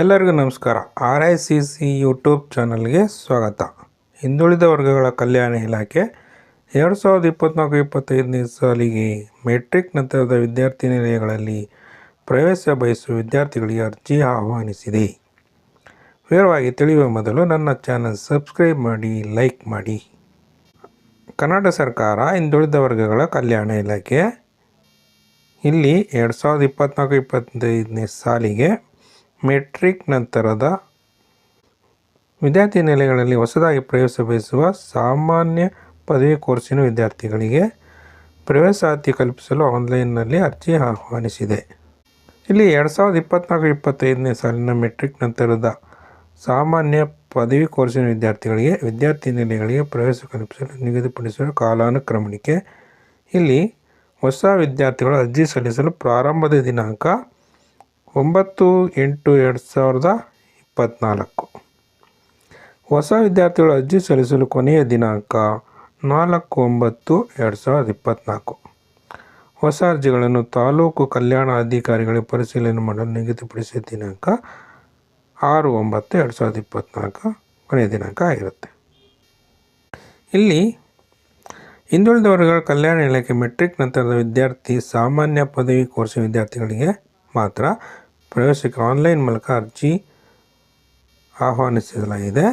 ಎಲ್ಲರಿಗೂ ನಮಸ್ಕಾರ. R I C C YouTube ಚಾನಲ್ಗೆ ಸ್ವಾಗತ. ಹಿಂದುಳಿದ ವರ್ಗಗಳ ಕಲ್ಯಾಣ ಇಲಾಖೆ ಎರಡು ಸಾವಿರದ ಇಪ್ಪತ್ತ್ನಾಲ್ಕು ಇಪ್ಪತ್ತೈದನೇ ಸಾಲಿಗೆ ಮೆಟ್ರಿಕ್ ನಂತರದ ವಿದ್ಯಾರ್ಥಿ ನಿಲಯಗಳಲ್ಲಿ ಪ್ರವೇಶ ಬಯಸುವ ವಿದ್ಯಾರ್ಥಿಗಳಿಗೆ ಅರ್ಜಿ ಆಹ್ವಾನಿಸಿದೆ. ವಿವರವಾಗಿ ತಿಳಿಯುವ ಮೊದಲು ನನ್ನ ಚಾನಲ್ ಸಬ್ಸ್ಕ್ರೈಬ್ ಮಾಡಿ, ಲೈಕ್ ಮಾಡಿ. ಕನ್ನಡ ಸರ್ಕಾರ ಹಿಂದುಳಿದ ವರ್ಗಗಳ ಕಲ್ಯಾಣ ಇಲಾಖೆ ಇಲ್ಲಿ ಎರಡು ಸಾವಿರದ ಇಪ್ಪತ್ತ್ನಾಲ್ಕು ಇಪ್ಪತ್ತೈದನೇ ಸಾಲಿಗೆ ಮೆಟ್ರಿಕ್ ನಂತರದ ವಿದ್ಯಾರ್ಥಿ ನೆಲೆಗಳಲ್ಲಿ ಹೊಸದಾಗಿ ಪ್ರವೇಶ ಬಯಸುವ ಸಾಮಾನ್ಯ ಪದವಿ ಕೋರ್ಸಿನ ವಿದ್ಯಾರ್ಥಿಗಳಿಗೆ ಪ್ರವೇಶಾತಿ ಕಲ್ಪಿಸಲು ಆನ್ಲೈನ್ನಲ್ಲಿ ಅರ್ಜಿ ಆಹ್ವಾನಿಸಿದೆ. ಇಲ್ಲಿ ಎರಡು ಸಾವಿರದ ಇಪ್ಪತ್ತ್ನಾಲ್ಕು ಇಪ್ಪತ್ತೈದನೇ ಸಾಲಿನ ಮೆಟ್ರಿಕ್ ನಂತರದ ಸಾಮಾನ್ಯ ಪದವಿ ಕೋರ್ಸಿನ ವಿದ್ಯಾರ್ಥಿಗಳಿಗೆ ವಿದ್ಯಾರ್ಥಿ ನೆಲೆಗಳಿಗೆ ಪ್ರವೇಶ ಕಲ್ಪಿಸಲು ನಿಗದಿಪಡಿಸಿರುವ ಕಾಲಾನುಕ್ರಮಣಿಕೆ. ಇಲ್ಲಿ ಹೊಸ ವಿದ್ಯಾರ್ಥಿಗಳು ಅರ್ಜಿ ಸಲ್ಲಿಸಲು ಪ್ರಾರಂಭದ ದಿನಾಂಕ ಒಂಬತ್ತು ಎಂಟು ಎರಡು ಸಾವಿರದ ಇಪ್ಪತ್ತ್ನಾಲ್ಕು ಹೊಸ ವಿದ್ಯಾರ್ಥಿಗಳು ಅರ್ಜಿ ಸಲ್ಲಿಸಲು ಕೊನೆಯ ದಿನಾಂಕ ನಾಲ್ಕು ಒಂಬತ್ತು ಎರಡು ಸಾವಿರದ ಇಪ್ಪತ್ತ್ನಾಲ್ಕು ಹೊಸ ಅರ್ಜಿಗಳನ್ನು ತಾಲೂಕು ಕಲ್ಯಾಣ ಅಧಿಕಾರಿಗಳಿಗೆ ಪರಿಶೀಲನೆ ಮಾಡಲು ನಿಗದಿಪಡಿಸಿದ ದಿನಾಂಕ ಆರು ಒಂಬತ್ತು ಎರಡು ಸಾವಿರದ ಇಪ್ಪತ್ತ್ನಾಲ್ಕು ಕೊನೆಯ ದಿನಾಂಕ ಆಗಿರುತ್ತೆ. ಇಲ್ಲಿ ಹಿಂದುಳಿದ ವರ್ಗಗಳ ಕಲ್ಯಾಣ ಇಲಾಖೆ ಮೆಟ್ರಿಕ್ ನಂತರದ ವಿದ್ಯಾರ್ಥಿ ಸಾಮಾನ್ಯ ಪದವಿ ಕೋರ್ಸ್ ವಿದ್ಯಾರ್ಥಿಗಳಿಗೆ ಮಾತ್ರ ಪ್ರವೇಶಕ್ಕೆ ಆನ್ಲೈನ್ ಮೂಲಕ ಅರ್ಜಿ ಆಹ್ವಾನಿಸಲಾಗಿದೆ.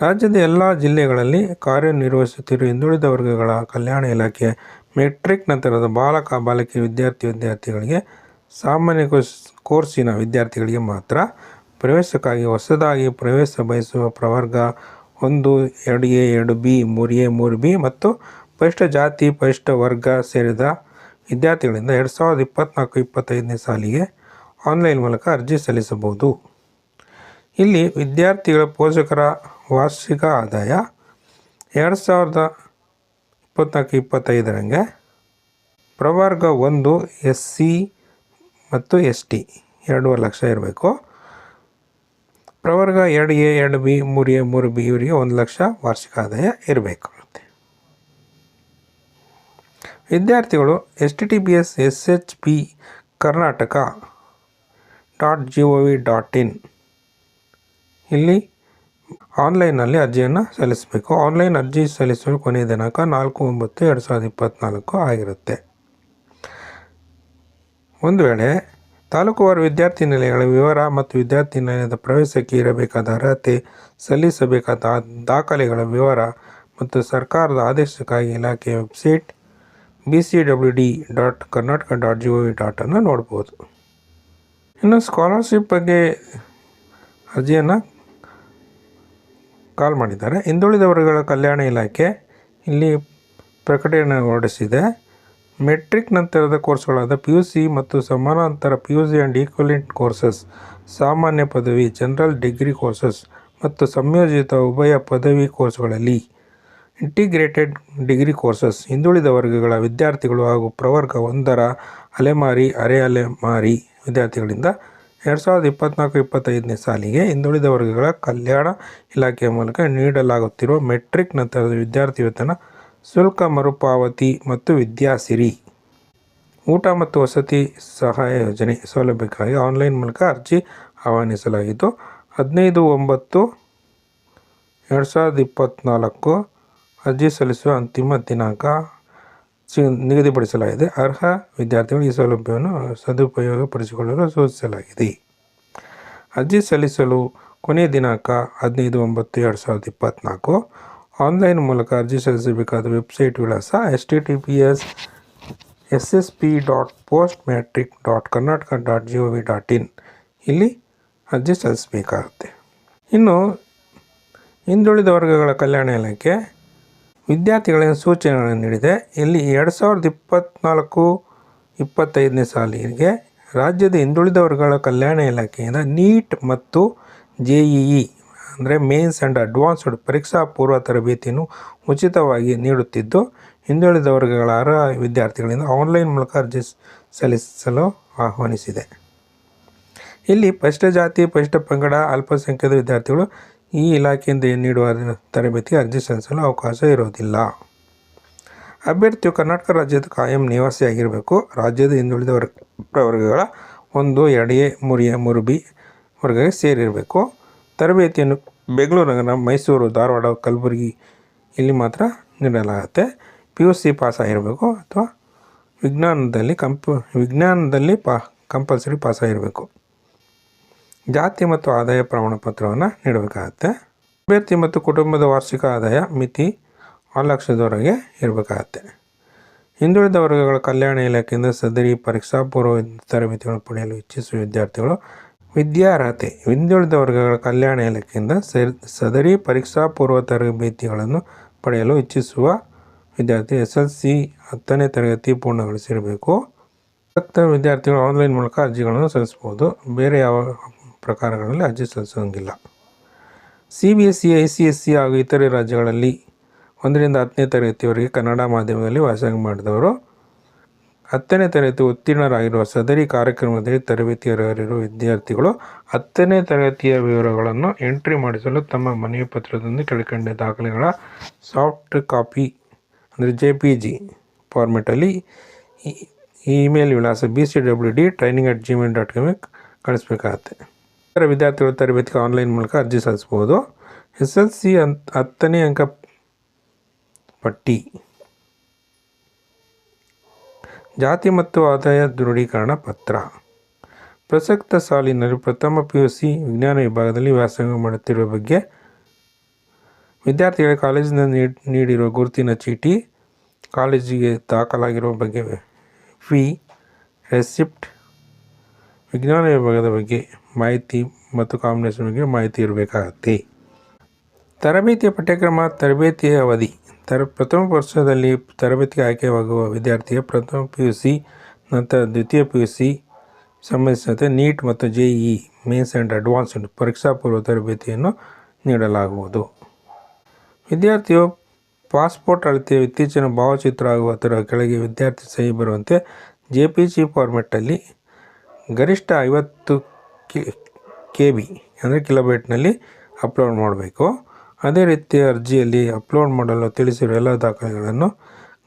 ರಾಜ್ಯದ ಎಲ್ಲ ಜಿಲ್ಲೆಗಳಲ್ಲಿ ಕಾರ್ಯನಿರ್ವಹಿಸುತ್ತಿರುವ ಹಿಂದುಳಿದ ವರ್ಗಗಳ ಕಲ್ಯಾಣ ಇಲಾಖೆ ಮೆಟ್ರಿಕ್ ನಂತರದ ಬಾಲಕ, ಬಾಲಕಿ, ವಿದ್ಯಾರ್ಥಿ, ವಿದ್ಯಾರ್ಥಿಗಳಿಗೆ, ಸಾಮಾನ್ಯ ಕೋರ್ಸ್, ಕೋರ್ಸಿನ ವಿದ್ಯಾರ್ಥಿಗಳಿಗೆ ಮಾತ್ರ ಪ್ರವೇಶಕ್ಕಾಗಿ ಹೊಸದಾಗಿ ಪ್ರವೇಶ ಬಯಸುವ ಪ್ರವರ್ಗ ಒಂದು, ಎರಡು ಎ, ಎರಡು ಬಿ, ಮೂರು ಎ, ಮೂರು ಬಿ ಮತ್ತು ಪರಿಷ್ಠ ಜಾತಿ, ಪರಿಷ್ಠ ವರ್ಗ ಸೇರಿದ ವಿದ್ಯಾರ್ಥಿಗಳಿಂದ ಎರಡು ಸಾವಿರದ ಇಪ್ಪತ್ತ್ನಾಲ್ಕು ಇಪ್ಪತ್ತೈದನೇ ಸಾಲಿಗೆ ಆನ್ಲೈನ್ ಮೂಲಕ ಅರ್ಜಿ ಸಲ್ಲಿಸಬಹುದು. ಇಲ್ಲಿ ವಿದ್ಯಾರ್ಥಿಗಳ ಪೋಷಕರ ವಾರ್ಷಿಕ ಆದಾಯ ಎರಡು ಸಾವಿರದ ಇಪ್ಪತ್ನಾಲ್ಕು ಇಪ್ಪತ್ತೈದರಂಗೆ ಪ್ರವರ್ಗ ಒಂದು ಎಸ್ ಸಿ ಮತ್ತು ಎಸ್ ಟಿ ಎರಡೂವರೆ ಲಕ್ಷ ಇರಬೇಕು. ಪ್ರವರ್ಗ ಎರಡು ಎ, ಎರಡು ಬಿ, ಮೂರು ಎ, ಮೂರು ಬಿ ಇವರಿಗೆ ಒಂದು ಲಕ್ಷ ವಾರ್ಷಿಕ ಆದಾಯ ಇರಬೇಕು. ವಿದ್ಯಾರ್ಥಿಗಳು S T T B S S H P Karnataka dot G O V dot in. ಇಲ್ಲಿ ಆನ್ಲೈನಲ್ಲಿ ಅರ್ಜಿಯನ್ನು ಸಲ್ಲಿಸಬೇಕು. ಆನ್ಲೈನ್ ಅರ್ಜಿ ಸಲ್ಲಿಸಲು ಕೊನೆಯ ದಿನಾಂಕ ನಾಲ್ಕು ಒಂಬತ್ತು ಎರಡು ಸಾವಿರದ ಇಪ್ಪತ್ತ್ನಾಲ್ಕು ಆಗಿರುತ್ತೆ. ಒಂದು ವೇಳೆ ತಾಲೂಕುವಾರು ವಿದ್ಯಾರ್ಥಿ ನಿಲಯಗಳ ವಿವರ ಮತ್ತು ವಿದ್ಯಾರ್ಥಿ ನಿಲಯದ ಪ್ರವೇಶಕ್ಕೆ ಇರಬೇಕಾದ ಅರ್ಹತೆ ಸಲ್ಲಿಸಬೇಕಾದ ದಾಖಲೆಗಳ ವಿವರ ಮತ್ತು ಸರ್ಕಾರದ ಆದೇಶಕ್ಕಾಗಿ ಇಲಾಖೆಯ website B C W D dot Karnataka dot G O V ಡಾಟನ್ನು ನೋಡ್ಬೋದು. ಇನ್ನು ಸ್ಕಾಲರ್ಶಿಪ್ ಬಗ್ಗೆ ಅರ್ಜಿಯನ್ನು ಕಾಲ್ ಮಾಡಿದ್ದಾರೆ. ಹಿಂದುಳಿದ ವರ್ಗಗಳ ಕಲ್ಯಾಣ ಇಲಾಖೆ ಇಲ್ಲಿ ಪ್ರಕಟಣೆ ಹೊರಡಿಸಿದೆ. ಮೆಟ್ರಿಕ್ ನಂತರದ ಕೋರ್ಸ್ಗಳಾದ ಪಿ ಯು ಸಿ ಮತ್ತು ಸಮಾನಾಂತರ P U C and equivalent courses ಸಾಮಾನ್ಯ ಪದವಿ ಜನರಲ್ ಡಿಗ್ರಿ ಕೋರ್ಸಸ್ ಮತ್ತು ಸಂಯೋಜಿತ ಉಭಯ ಪದವಿ ಕೋರ್ಸ್ಗಳಲ್ಲಿ ಇಂಟಿಗ್ರೇಟೆಡ್ ಡಿಗ್ರಿ ಕೋರ್ಸಸ್ ಹಿಂದುಳಿದ ವರ್ಗಗಳ ವಿದ್ಯಾರ್ಥಿಗಳು ಹಾಗೂ ಪ್ರವರ್ಗ ಒಂದರ ಅಲೆಮಾರಿ, ಅರೆ ಅಲೆಮಾರಿ ವಿದ್ಯಾರ್ಥಿಗಳಿಂದ ಎರಡು ಸಾವಿರದ ಇಪ್ಪತ್ತ್ನಾಲ್ಕು ಇಪ್ಪತ್ತೈದನೇ ಸಾಲಿಗೆ ಹಿಂದುಳಿದ ವರ್ಗಗಳ ಕಲ್ಯಾಣ ಇಲಾಖೆಯ ಮೂಲಕ ನೀಡಲಾಗುತ್ತಿರುವ ಮೆಟ್ರಿಕ್ ನಂತರದ ವಿದ್ಯಾರ್ಥಿ ವೇತನ ಶುಲ್ಕ ಮರುಪಾವತಿ ಮತ್ತು ವಿದ್ಯಾಸಿರಿ ಊಟ ಮತ್ತು ವಸತಿ ಸಹಾಯ ಯೋಜನೆ ಸೌಲಭ್ಯಕ್ಕಾಗಿ ಆನ್ಲೈನ್ ಮೂಲಕ ಅರ್ಜಿ ಆಹ್ವಾನಿಸಲಾಗಿದ್ದು, ಹದಿನೈದು ಒಂಬತ್ತು ಎರಡು ಸಾವಿರದ ಇಪ್ಪತ್ತ್ನಾಲ್ಕು ಅರ್ಜಿ ಸಲ್ಲಿಸುವ ಅಂತಿಮ ದಿನಾಂಕ ನಿಗದಿಪಡಿಸಲಾಗಿದೆ. ಅರ್ಹ ವಿದ್ಯಾರ್ಥಿಗಳು ಈ ಸೌಲಭ್ಯವನ್ನು ಸದುಪಯೋಗಪಡಿಸಿಕೊಳ್ಳಲು ಸೂಚಿಸಲಾಗಿದೆ. ಅರ್ಜಿ ಸಲ್ಲಿಸಲು ಕೊನೆಯ ದಿನಾಂಕ ಹದಿನೈದು ಒಂಬತ್ತು ಎರಡು ಸಾವಿರದ ಇಪ್ಪತ್ತ್ನಾಲ್ಕು ಆನ್ಲೈನ್ ಮೂಲಕ ಅರ್ಜಿ ಸಲ್ಲಿಸಬೇಕಾದ ವೆಬ್ಸೈಟ್ ವಿಳಾಸ S T T P S S S P dot post matric dot Karnataka dot G O V dot in. ಇಲ್ಲಿ ಅರ್ಜಿ ಸಲ್ಲಿಸಬೇಕಾಗುತ್ತೆ. ಇನ್ನು ಹಿಂದುಳಿದ ವರ್ಗಗಳ ಕಲ್ಯಾಣ ಇಲಾಖೆ ವಿದ್ಯಾರ್ಥಿಗಳಿಗೆ ಸೂಚನೆಗಳನ್ನು ನೀಡಿದೆ. ಇಲ್ಲಿ ಎರಡು ಸಾವಿರದ ಇಪ್ಪತ್ತ್ನಾಲ್ಕು ಇಪ್ಪತ್ತೈದನೇ ಸಾಲಿಗೆ ರಾಜ್ಯದ ಹಿಂದುಳಿದ ವರ್ಗಗಳ ಕಲ್ಯಾಣ ಇಲಾಖೆಯಿಂದ ನೀಟ್ ಮತ್ತು ಜೆ ಇ ಇ, ಅಂದರೆ ಮೇನ್ಸ್ ಆ್ಯಂಡ್ ಅಡ್ವಾನ್ಸ್ಡ್ ಪರೀಕ್ಷಾ ಪೂರ್ವ ತರಬೇತಿಯನ್ನು ಉಚಿತವಾಗಿ ನೀಡುತ್ತಿದ್ದು ಹಿಂದುಳಿದ ವರ್ಗಗಳ ಅರ್ಹ ವಿದ್ಯಾರ್ಥಿಗಳಿಂದ ಆನ್ಲೈನ್ ಮೂಲಕ ಅರ್ಜಿ ಸಲ್ಲಿಸಲು ಆಹ್ವಾನಿಸಿದೆ. ಇಲ್ಲಿ ಪರಿಷ್ಠ ಜಾತಿ ಪರಿಷ್ಠ ಪಂಗಡ, ಅಲ್ಪಸಂಖ್ಯಾತ ವಿದ್ಯಾರ್ಥಿಗಳು ಈ ಇಲಾಖೆಯಿಂದ ನೀಡುವ ತರಬೇತಿಗೆ ಅರ್ಜಿ ಸಲ್ಲಿಸಲು ಅವಕಾಶ ಇರೋದಿಲ್ಲ. ಅಭ್ಯರ್ಥಿಯು ಕರ್ನಾಟಕ ರಾಜ್ಯದ ಕಾಯಂ ನಿವಾಸಿಯಾಗಿರಬೇಕು. ರಾಜ್ಯದ ಹಿಂದುಳಿದ ವರ್ಗ, ಪ್ರವರ್ಗಗಳ ಒಂದು, ಎರಡೇ ಎ ಮೂರು ಎ ಮೂರು ಬಿ ವರ್ಗಕ್ಕೆ ಸೇರಿರಬೇಕು. ತರಬೇತಿಯನ್ನು ಬೆಂಗಳೂರು ನಗರ, ಮೈಸೂರು, ಧಾರವಾಡ, ಕಲಬುರಗಿ ಇಲ್ಲಿ ಮಾತ್ರ ನೀಡಲಾಗುತ್ತೆ. ಪಿ ಯು ಸಿ ಪಾಸ್ ಆಗಿರಬೇಕು ಅಥವಾ ವಿಜ್ಞಾನದಲ್ಲಿ ಕಂಪ್, ವಿಜ್ಞಾನದಲ್ಲಿ ಪಾ ಕಂಪಲ್ಸರಿ ಪಾಸ್ ಆಗಿರಬೇಕು. ಜಾತಿ ಮತ್ತು ಆದಾಯ ಪ್ರಮಾಣ ಪತ್ರವನ್ನು ನೀಡಬೇಕಾಗತ್ತೆ. ಅಭ್ಯರ್ಥಿ ಮತ್ತು ಕುಟುಂಬದ ವಾರ್ಷಿಕ ಆದಾಯ ಮಿತಿ ಆರು ಲಕ್ಷದವರೆಗೆ ಇರಬೇಕಾಗತ್ತೆ. ಹಿಂದುಳಿದ ವರ್ಗಗಳ ಕಲ್ಯಾಣ ಇಲಾಖೆಯಿಂದ ಸದರಿ, ಪರೀಕ್ಷಾ, ಪೂರ್ವ ತರಬೇತಿಗಳನ್ನು ಪಡೆಯಲು ಇಚ್ಛಿಸುವ ವಿದ್ಯಾರ್ಥಿಗಳು ವಿದ್ಯಾರ್ಹತೆ, ಹಿಂದುಳಿದ ವರ್ಗಗಳ ಕಲ್ಯಾಣ ಇಲಾಖೆಯಿಂದ ಸದರಿ, ಪರೀಕ್ಷಾ, ಪೂರ್ವ ತರಬೇತಿಗಳನ್ನು ಪಡೆಯಲು ಇಚ್ಛಿಸುವ ವಿದ್ಯಾರ್ಥಿ ಎಸ್ ಎಲ್ ಸಿ ಹತ್ತನೇ ತರಗತಿ ಪೂರ್ಣಗೊಳಿಸಿರಬೇಕು. ಆಸಕ್ತ ವಿದ್ಯಾರ್ಥಿಗಳು ಆನ್ಲೈನ್ ಮೂಲಕ ಅರ್ಜಿಗಳನ್ನು ಸಲ್ಲಿಸ್ಬೋದು ಬೇರೆ ಯಾವ ಪ್ರಕಾರಗಳಲ್ಲಿ ಅರ್ಜಿ ಸಲ್ಲಿಸೋಂಗಿಲ್ಲ C B S C I C S C ಹಾಗೂ ಇತರೆ ರಾಜ್ಯಗಳಲ್ಲಿ ಒಂದರಿಂದ ಹತ್ತನೇ ತರಗತಿಯವರೆಗೆ ಕನ್ನಡ ಮಾಧ್ಯಮದಲ್ಲಿ ವ್ಯಾಸಂಗ ಮಾಡಿದವರು ಹತ್ತನೇ ತರಗತಿ ಉತ್ತೀರ್ಣರಾಗಿರುವ ಸದರಿ ಕಾರ್ಯಕ್ರಮದಲ್ಲಿ ತರಬೇತಿ ಅರ್ಹರಿರುವ ವಿದ್ಯಾರ್ಥಿಗಳು ಹತ್ತನೇ ತರಗತಿಯ ವಿವರಗಳನ್ನು ಎಂಟ್ರಿ ಮಾಡಿಸಲು ತಮ್ಮ ಮನವಿ ಪತ್ರದಿಂದ ಕೆಳಕಂಡ ದಾಖಲೆಗಳ ಸಾಫ್ಟ್ ಕಾಪಿ ಅಂದರೆ ಜೆ ಪಿ ಜಿ ಫಾರ್ಮೆಟಲ್ಲಿ ಇಮೇಲ್ ವಿಳಾಸ B C W D training at Gmail dot ಕಾಮಿಗೆ ಕಳಿಸ್ಬೇಕಾಗತ್ತೆ. ಇತರ ವಿದ್ಯಾರ್ಥಿಗಳು ತರಬೇತಿಗೆ ಆನ್ಲೈನ್ ಮೂಲಕ ಅರ್ಜಿ ಸಲ್ಲಿಸಬಹುದು. ಎಸ್ ಎಲ್ ಸಿ ಅಂತ ಹತ್ತನೇ ಅಂಕ ಪಟ್ಟಿ. ಜಾತಿ ಮತ್ತು ಆದಾಯ ದೃಢೀಕರಣ ಪತ್ರ. ಪ್ರಸಕ್ತ ಸಾಲಿನಲ್ಲಿ ಪ್ರಥಮ ಪಿ ಯು ಸಿ ವಿಜ್ಞಾನ ವಿಭಾಗದಲ್ಲಿ ವ್ಯಾಸಂಗ ಮಾಡುತ್ತಿರುವ ಬಗ್ಗೆ ವಿದ್ಯಾರ್ಥಿಗಳ ಕಾಲೇಜಿನ ನೀಡಿರುವ ಗುರುತಿನ ಚೀಟಿ ಕಾಲೇಜಿಗೆ ದಾಖಲಾಗಿರುವ ಬಗ್ಗೆ ಫೀ ರೆಸಿಪ್ಟ್ ವಿಜ್ಞಾನ ವಿಭಾಗದ ಬಗ್ಗೆ ಮಾಹಿತಿ ಮತ್ತು ಕಾಂಬಿನೇಷನ್ ಬಗ್ಗೆ ಮಾಹಿತಿ ಇರಬೇಕಾಗತ್ತೆ. ತರಬೇತಿಯ ಪಠ್ಯಕ್ರಮ, ತರಬೇತಿಯ ಅವಧಿ. ತರ, ಪ್ರಥಮ ವರ್ಷದಲ್ಲಿ ತರಬೇತಿಗೆ ಆಯ್ಕೆಯಾಗುವ ವಿದ್ಯಾರ್ಥಿಯ ಪ್ರಥಮ ಪಿ ಯು ಸಿ ನಂತರ ದ್ವಿತೀಯ ಪಿ ಯು ಸಿ ಸಂಬಂಧಿಸಿದಂತೆ ನೀಟ್ ಮತ್ತು J E mains and advanced ಪರೀಕ್ಷಾ ಪೂರ್ವ ತರಬೇತಿಯನ್ನು ನೀಡಲಾಗುವುದು. ವಿದ್ಯಾರ್ಥಿಯು ಪಾಸ್ಪೋರ್ಟ್ ಅಳತೆಯ ಇತ್ತೀಚಿನ ಭಾವಚಿತ್ರ ಆಗುವ ಅದರ ಕೆಳಗೆ ವಿದ್ಯಾರ್ಥಿ ಸಹಿ ಬರುವಂತೆ ಜೆ ಪಿ ಜಿ ಫಾರ್ಮೆಟ್ಟಲ್ಲಿ ಗರಿಷ್ಠ ಐವತ್ತು ಕೆ ಬಿ ಅಂದರೆ ಕಿಲೋಬೈಟ್ನಲ್ಲಿ ಅಪ್ಲೋಡ್ ಮಾಡಬೇಕು. ಅದೇ ರೀತಿ ಅರ್ಜಿಯಲ್ಲಿ ಅಪ್ಲೋಡ್ ಮಾಡಲು ತಿಳಿಸಿರುವ ಎಲ್ಲ ದಾಖಲೆಗಳನ್ನು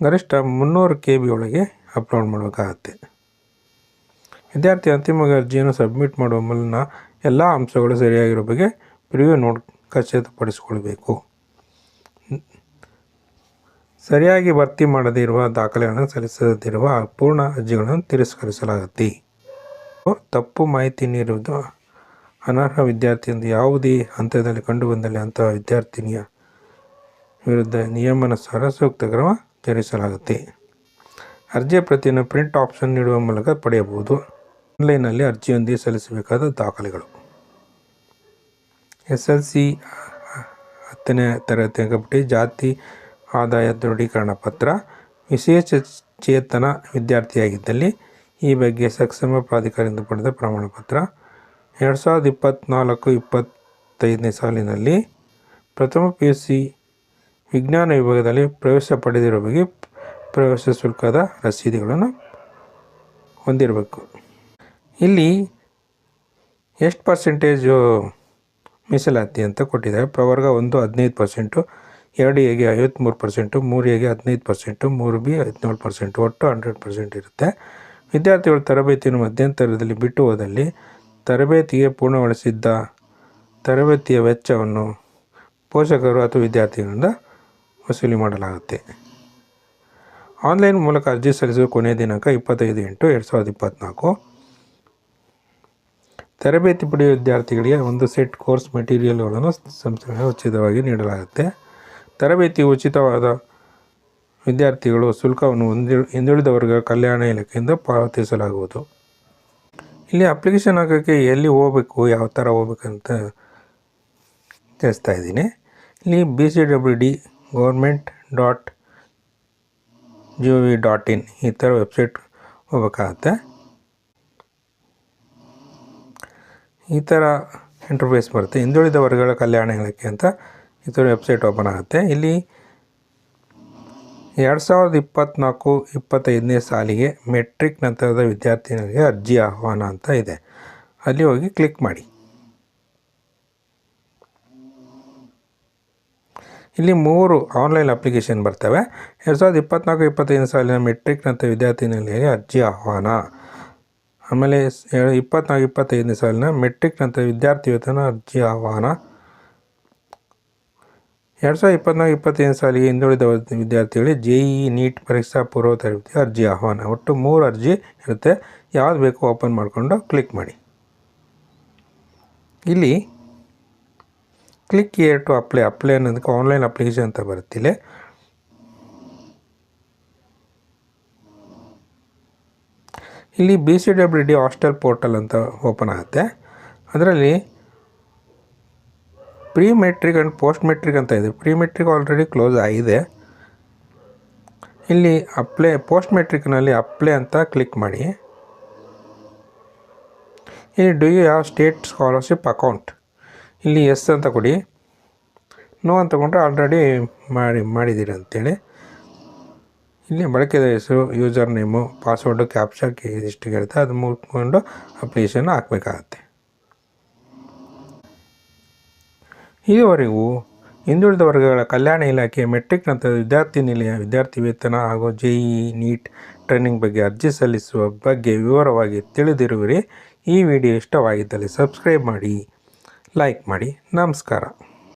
ಗರಿಷ್ಠ ಮುನ್ನೂರು ಕೆ ಬಿ ಒಳಗೆ ಅಪ್ಲೋಡ್ ಮಾಡಬೇಕಾಗತ್ತೆ. ವಿದ್ಯಾರ್ಥಿ ಅಂತಿಮ ಅರ್ಜಿಯನ್ನು ಸಬ್ಮಿಟ್ ಮಾಡುವ ಮೂಲನ ಎಲ್ಲ ಅಂಶಗಳು ಸರಿಯಾಗಿರೋ ಬಗ್ಗೆ ಪ್ರಿವ್ಯೂ ನೋಡ್ ಖಚಿತಪಡಿಸಿಕೊಳ್ಬೇಕು ಸರಿಯಾಗಿ ಭರ್ತಿ ಮಾಡದೇ ಇರುವ ದಾಖಲೆಗಳನ್ನು ಸಲ್ಲಿಸದಿರುವ ಪೂರ್ಣ ಅರ್ಜಿಗಳನ್ನು ತಿರಸ್ಕರಿಸಲಾಗುತ್ತೆ ತಪ್ಪು ಮಾಹಿತಿ ನೀಡುವುದು ಅನರ್ಹ ವಿದ್ಯಾರ್ಥಿಯಿಂದ ಯಾವುದೇ ಹಂತದಲ್ಲಿ ಕಂಡುಬಂದಲ್ಲಿ ಅಂತಹ ವಿದ್ಯಾರ್ಥಿನಿಯ ವಿರುದ್ಧ ನಿಯಮಾನುಸಾರ ಸೂಕ್ತ ಕ್ರಮ ಜರುಗಿಸಲಾಗುತ್ತೆ. ಅರ್ಜಿಯ ಪ್ರತಿಯನ್ನು ಪ್ರಿಂಟ್ ಆಪ್ಷನ್ ನೀಡುವ ಮೂಲಕ ಪಡೆಯಬಹುದು. ಆನ್ಲೈನ್ನಲ್ಲಿ ಅರ್ಜಿಯೊಂದಿಗೆ ಸಲ್ಲಿಸಬೇಕಾದ ದಾಖಲೆಗಳು. ಎಸ್ ಎಲ್ ಸಿ ಹತ್ತನೇ ತರಗತಿ ಅಂಕಪಟ್ಟಿ, ಜಾತಿ ಆದಾಯ ದೃಢೀಕರಣ ಪತ್ರ, ವಿಶೇಷ ಚೇತನ ವಿದ್ಯಾರ್ಥಿಯಾಗಿದ್ದಲ್ಲಿ ಈ ಬಗ್ಗೆ ಸಕ್ಷಮ ಪ್ರಾಧಿಕಾರದಿಂದ ಪಡೆದ ಪ್ರಮಾಣಪತ್ರ. ಎರಡು ಸಾವಿರದ ಇಪ್ಪತ್ತ್ನಾಲ್ಕು ಇಪ್ಪತ್ತೈದನೇ ಸಾಲಿನಲ್ಲಿ ಪ್ರಥಮ ಪಿ ಯು ಸಿ ವಿಜ್ಞಾನ ವಿಭಾಗದಲ್ಲಿ ಪ್ರವೇಶ ಪಡೆದಿರೋ ಬಗ್ಗೆ ಪ್ರವೇಶ ಶುಲ್ಕದ ರಸೀದಿಗಳನ್ನು ಹೊಂದಿರಬೇಕು. ಇಲ್ಲಿ ಎಷ್ಟು ಪರ್ಸೆಂಟೇಜು ಮೀಸಲಾತಿ ಅಂತ ಕೊಟ್ಟಿದ್ದಾರೆ. ಪ್ರವರ್ಗ ಒಂದು, ಹದಿನೈದು ಪರ್ಸೆಂಟು, ಎರಡು ಎಗೆ ಐವತ್ತ್ಮೂರು ಪರ್ಸೆಂಟು, ಮೂರು ಎಗೆ ಹದಿನೈದು ಪರ್ಸೆಂಟು, ಮೂರು ಬಿ ಹದಿನೇಳು ಪರ್ಸೆಂಟು, ಒಟ್ಟು ಹಂಡ್ರೆಡ್ ಪರ್ಸೆಂಟ್ ಇರುತ್ತೆ. ವಿದ್ಯಾರ್ಥಿಗಳು ತರಬೇತಿಯನ್ನು ಮಧ್ಯಂತರದಲ್ಲಿ ಬಿಟ್ಟು ಹೋದಲ್ಲಿ ತರಬೇತಿಗೆ ಪೂರ್ಣಗೊಳಿಸಿದ್ದ ತರಬೇತಿಯ ವೆಚ್ಚವನ್ನು ಪೋಷಕರು ಅಥವಾ ವಿದ್ಯಾರ್ಥಿಗಳಿಂದ ವಸೂಲಿ ಮಾಡಲಾಗುತ್ತೆ. ಆನ್ಲೈನ್ ಮೂಲಕ ಅರ್ಜಿ ಸಲ್ಲಿಸುವ ಕೊನೆಯ ದಿನಾಂಕ ಇಪ್ಪತ್ತೈದು ಎಂಟು ಎರಡು ಸಾವಿರದ ಇಪ್ಪತ್ತ್ನಾಲ್ಕು ತರಬೇತಿ ಪಡೆಯುವ ವಿದ್ಯಾರ್ಥಿಗಳಿಗೆ ಒಂದು ಸೆಟ್ ಕೋರ್ಸ್ ಮೆಟೀರಿಯಲ್ಗಳನ್ನು ಸಂಸ್ಥೆ ಉಚಿತವಾಗಿ ನೀಡಲಾಗುತ್ತೆ. ತರಬೇತಿ ಉಚಿತವಾದ ವಿದ್ಯಾರ್ಥಿಗಳು ಶುಲ್ಕವನ್ನು ಹೊಂದಿ, ಹಿಂದುಳಿದ ವರ್ಗ ಕಲ್ಯಾಣ ಇಲಾಖೆಯಿಂದ ಪಾವತಿಸಲಾಗುವುದು. ಇಲ್ಲಿ ಅಪ್ಲಿಕೇಶನ್ ಹಾಕೋಕ್ಕೆ ಎಲ್ಲಿ ಹೋಗಬೇಕು, ಯಾವ ಥರ ಹೋಗ್ಬೇಕಂತ ತಿಳಿಸ್ತಾ ಇದ್ದೀನಿ ಇಲ್ಲಿ B C W D government dot G V dot in ಈ ಥರ ವೆಬ್ಸೈಟ್ ಹೋಗ್ಬೇಕಾಗತ್ತೆ. ಈ ಥರ ಇಂಟರ್ಫೇಸ್ ಬರುತ್ತೆ. ಹಿಂದುಳಿದ ವರ್ಗಗಳ ಕಲ್ಯಾಣ ಇಲಾಖೆ ಅಂತ ಈ ಥರ ವೆಬ್ಸೈಟ್ ಓಪನ್ ಆಗುತ್ತೆ. ಇಲ್ಲಿ ಎರಡು ಸಾವಿರದ ಇಪ್ಪತ್ತ್ನಾಲ್ಕು ಇಪ್ಪತ್ತೈದನೇ ಸಾಲಿಗೆ ಮೆಟ್ರಿಕ್ ನಂತರದ ವಿದ್ಯಾರ್ಥಿಗಳಿಗೆ ಅರ್ಜಿ ಆಹ್ವಾನ ಅಂತ ಇದೆ. ಅಲ್ಲಿ ಹೋಗಿ ಕ್ಲಿಕ್ ಮಾಡಿ. ಇಲ್ಲಿ ಮೂರು ಆನ್ಲೈನ್ ಅಪ್ಲಿಕೇಶನ್ ಬರ್ತವೆ. ಎರಡು ಸಾವಿರದ ಇಪ್ಪತ್ತ್ನಾಲ್ಕು ಇಪ್ಪತ್ತೈದನೇ ಸಾಲಿನ ಮೆಟ್ರಿಕ್ ನಂತರ ವಿದ್ಯಾರ್ಥಿನಿಗಳಿಗೆ ಅರ್ಜಿ ಆಹ್ವಾನ. ಆಮೇಲೆ ಇಪ್ಪತ್ನಾಲ್ಕು ಇಪ್ಪತ್ತೈದನೇ ಸಾಲಿನ ಮೆಟ್ರಿಕ್ ನಂತರ ವಿದ್ಯಾರ್ಥಿ ವೇತನ ಅರ್ಜಿ ಆಹ್ವಾನ. ಎರಡು ಸಾವಿರದ ಇಪ್ಪತ್ನಾಲ್ಕು ಇಪ್ಪತ್ತೈದು ಸಾಲಿಗೆ ಹಿಂದುಳಿದ ವಿದ್ಯಾರ್ಥಿಗಳಿಗೆ ಜೆ ಇ ನೀಟ್ ಪರೀಕ್ಷಾ ಪೂರ್ವ ತರಬೇತಿ ಅರ್ಜಿ ಆಹ್ವಾನ. ಒಟ್ಟು ಮೂರು ಅರ್ಜಿ ಇರುತ್ತೆ. ಯಾವ್ದು ಬೇಕು ಓಪನ್ ಮಾಡಿಕೊಂಡು ಕ್ಲಿಕ್ ಮಾಡಿ. ಇಲ್ಲಿ click here to apply. Apply ಅನ್ನೋದಕ್ಕೆ ಆನ್ಲೈನ್ ಅಪ್ಲಿಕೇಶನ್ ಅಂತ ಬರುತ್ತೆ ಇಲ್ಲಿ. ಇಲ್ಲಿ B C W D hostel portal ಅಂತ ಓಪನ್ ಆಗುತ್ತೆ. ಅದರಲ್ಲಿ pre matric and post matric ಅಂತ ಇದೆ. ಪ್ರೀ ಮೆಟ್ರಿಕ್ ಆಲ್ರೆಡಿ ಕ್ಲೋಸ್ ಆಗಿದೆ. ಇಲ್ಲಿ ಅಪ್ಲೈ ಪೋಸ್ಟ್ ಮೆಟ್ರಿಕ್ನಲ್ಲಿ ಅಪ್ಲೈ ಅಂತ ಕ್ಲಿಕ್ ಮಾಡಿ. ಇಲ್ಲಿ ಡು ಯು ಯಾವ ಸ್ಟೇಟ್ ಸ್ಕಾಲರ್ಶಿಪ್ ಅಕೌಂಟ್ ಇಲ್ಲಿ ಎಸ್ ಅಂತ ಕೊಡಿ. ನೋ ಅಂತ ತಗೊಂಡ್ರೆ ಆಲ್ರೆಡಿ ಮಾಡಿ, ಮಾಡಿದ್ದೀರಿ ಅಂತೇಳಿ. ಇಲ್ಲಿ ಬಳಕೆದಾರ ಹೆಸರು ಯೂಸರ್ ನೇಮು ಪಾಸ್ವರ್ಡು ಕ್ಯಾಪ್ಚರ್ ಇದಿಷ್ಟು ಇರುತ್ತೆ ಅದು ಮುಗಿಸ್ಕೊಂಡು ಅಪ್ಲಿಕೇಶನ್ ಹಾಕಬೇಕಾಗತ್ತೆ. ಇದುವರೆಗೂ ಹಿಂದುಳಿದ ವರ್ಗಗಳ ಕಲ್ಯಾಣ ಇಲಾಖೆ ಮೆಟ್ರಿಕ್ ನಂತರ ವಿದ್ಯಾರ್ಥಿ ನಿಲಯ, ವಿದ್ಯಾರ್ಥಿ ವೇತನ ಹಾಗೂ ಜೆ ಇ ನೀಟ್ ಟ್ರೈನಿಂಗ್ ಬಗ್ಗೆ ಅರ್ಜಿ ಸಲ್ಲಿಸುವ ಬಗ್ಗೆ ವಿವರವಾಗಿ ತಿಳಿದಿರುವಿರಿ. ಈ ವಿಡಿಯೋ ಇಷ್ಟವಾಗಿದ್ದಲ್ಲಿ ಸಬ್ಸ್ಕ್ರೈಬ್ ಮಾಡಿ ಲೈಕ್ ಮಾಡಿ. ನಮಸ್ಕಾರ.